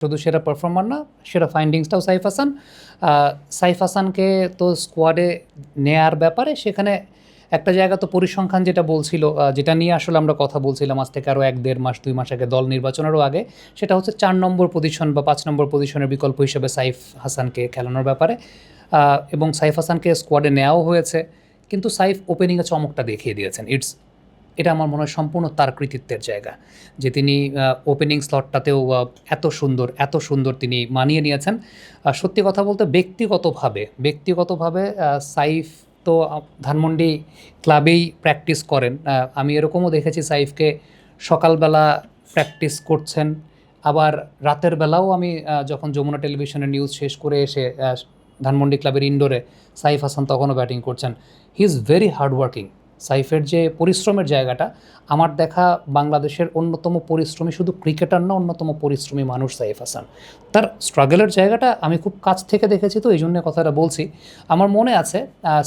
শুধু সেরা পারফর্মার না সেরা ফাইন্ডিংসটাও সাইফ হাসান। সাইফ হাসানকে তো স্কোয়াডে নেয়ার ব্যাপারে সেখানে একটা জায়গা তো পরিসংখ্যান যেটা বলছিল যেটা নিয়ে আসলে আমরা কথা বলছিলাম আজ থেকে আরও এক দেড় মাস, দুই মাস আগে দল নির্বাচনেরও আগে, সেটা হচ্ছে চার নম্বর পজিশন বা পাঁচ নম্বর পজিশনের বিকল্প হিসেবে সাইফ হাসানকে খেলানোর ব্যাপারে। এবং সাইফ হাসানকে স্কোয়াডে নেওয়াও হয়েছে, কিন্তু সাইফ ওপেনিংয়ে চমকটা দেখিয়ে দিয়েছেন। ইটস এটা আমার মনে হয় সম্পূর্ণ তার কৃতিত্বের জায়গা। যে তিনি ওপেনিং স্লটটাতেও এত সুন্দর এত সুন্দর তিনি মানিয়ে নিয়েছেন। সত্যি কথা বলতে ব্যক্তিগতভাবে ব্যক্তিগতভাবে সাইফ তো ধানমন্ডি ক্লাবেই প্র্যাকটিস করেন। আমি এরকমও দেখেছি সাইফকে সকালবেলা প্র্যাকটিস করছেন। আবার রাতের বেলাও আমি যখন যমুনা টেলিভিশনের নিউজ শেষ করে এসে ধানমন্ডি ক্লাবের ইনডোরে সাইফ হাসান তখনও ব্যাটিং করছেন। He is very hard working সাইফের যে পরিশ্রমের জায়গাটা, আমার দেখা বাংলাদেশের অন্যতম পরিশ্রমী শুধু ক্রিকেটার না, অন্যতম পরিশ্রমী মানুষ সাইফ হাসান। তার স্ট্রাগলের জায়গাটা আমি খুব কাছ থেকে দেখেছি তো, এই জন্য কথাটা বলছি। আমার মনে আছে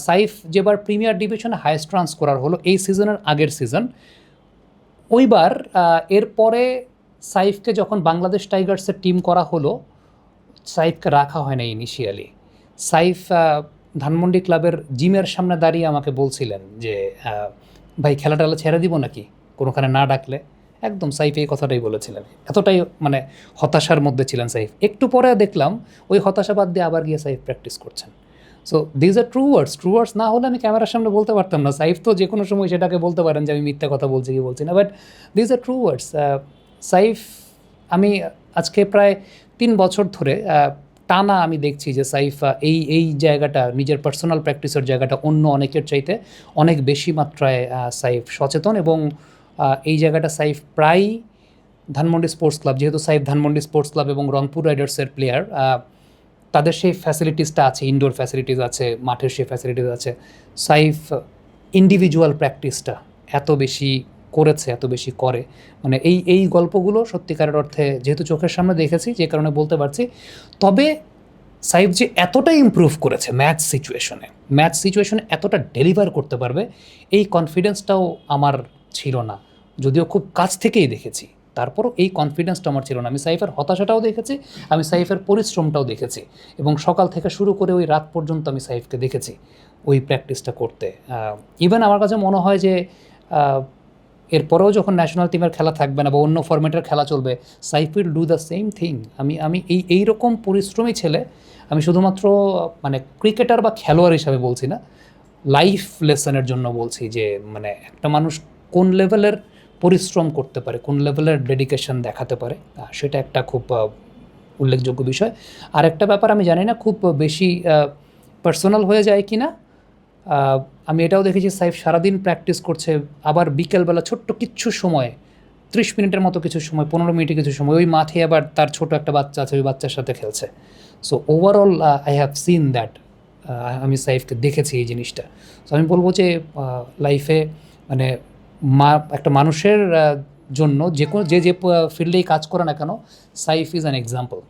সাইফ যেবার প্রিমিয়ার ডিভিশনে হায়েস্ট রান স্কোরার হলো এই সিজনের আগের সিজন, ওইবার এরপরে সাইফকে যখন বাংলাদেশ টাইগার্সের টিম করা হলো, সাইফকে রাখা হয় না ইনিশিয়ালি সাইফ ধানমন্ডি ক্লাবের জিমের সামনে দাঁড়িয়ে আমাকে বলছিলেন যে ভাই, খেলাটা ছেড়ে দিব নাকি? কোনোখানে না ডাকলে? একদম সাইফ এই কথাটাই বলেছিলেন। এতটাই মানে হতাশার মধ্যে ছিলেন সাইফ। একটু পরে দেখলাম ওই হতাশা বাদ দিয়ে আবার গিয়ে সাইফ প্র্যাকটিস করছেন। So these are true words true words না হলে আমি ক্যামেরার সামনে বলতে পারতাম না। সাইফ তো যে কোনো সময় সেটাকে বলতে পারেন যে, আমি মিথ্যা কথা বলছি কি বলছি না। But these are true words Saif, আমি আজকে প্রায় তিন বছর ধরে টানা আমি দেখছি যে সাইফ এই এই জায়গাটা, নিজের পার্সোনাল প্র্যাকটিসের জায়গাটা অন্য অনেকের চাইতে অনেক বেশি মাত্রায় সাইফ সচেতন এবং এই জায়গাটা সাইফ প্রায় ধানমন্ডি স্পোর্টস ক্লাব, যেহেতু সাইফ ধানমন্ডি স্পোর্টস ক্লাব এবং রংপুর রাইডার্সের প্লেয়ার তাদের সেই ফ্যাসিলিটিসটা আছে ইনডোর ফ্যাসিলিটিস আছে, মাঠের সেই ফ্যাসিলিটিস আছে। সাইফ ইন্ডিভিজুয়াল প্র্যাকটিসটা এত বেশি করেছে, এত বেশি করে। মানে এই এই গল্পগুলো সত্যিকারের অর্থে যেহেতু চোখের সামনে দেখেছি, যে কারণে বলতে পারছি। তবে সাইফ যে এতটা ইমপ্রুভ করেছে ম্যাচ সিচুয়েশনে ম্যাচ সিচুয়েশনে এতটা ডেলিভার করতে পারবে, এই কনফিডেন্সটাও আমার ছিল না। যদিও খুব কাছ থেকেই দেখেছি, তারপরও এই কনফিডেন্সটা আমার ছিল না। আমি সাইফের হতাশাটাও দেখেছি, আমি সাইফের পরিশ্রমটাও দেখেছি এবং সকাল থেকে শুরু করে ওই রাত পর্যন্ত আমি সাইফকে দেখেছি ওই প্র্যাকটিসটা করতে। ইভেন আমার কাছে মনে হয় যে এরপরেও যখন ন্যাশনাল টিমের খেলা থাকবে না বা অন্য ফরম্যাটের খেলা চলবে Saif will do the same thing আমি আমি এই এইরকম পরিশ্রমী ছেলে, আমি শুধুমাত্র মানে ক্রিকেটার বা খেলোয়াড় হিসাবে বলছি না লাইফ লেসনের জন্য বলছি যে মানে একটা মানুষ কোন লেভেলের পরিশ্রম করতে পারে, কোন লেভেলের ডেডিকেশন দেখাতে পারে সেটা একটা খুব উল্লেখযোগ্য বিষয়। আর একটা ব্যাপার আমি জানি না খুব বেশি পার্সোনাল হয়ে যায় কি না আমি এটাও দেখেছি, সাইফ সারাদিন প্র্যাকটিস করছে, আবার বিকেলবেলা ছোট্ট কিচ্ছু সময়, ত্রিশ মিনিটের মতো কিছু সময়, পনেরো মিনিটে কিছু সময়, ওই মাঠে আবার তার ছোট একটা বাচ্চা আছে, ওই বাচ্চার সাথে খেলছে। So overall I have seen that আমি সাইফকে দেখেছি এই জিনিসটা। সো আমি বলব যে লাইফে মানে মা, একটা মানুষের জন্য যে কোনো, যে যে ফিল্ডেই কাজ করে না কেন, সাইফ ইজ অ্যান এক্সাম্পল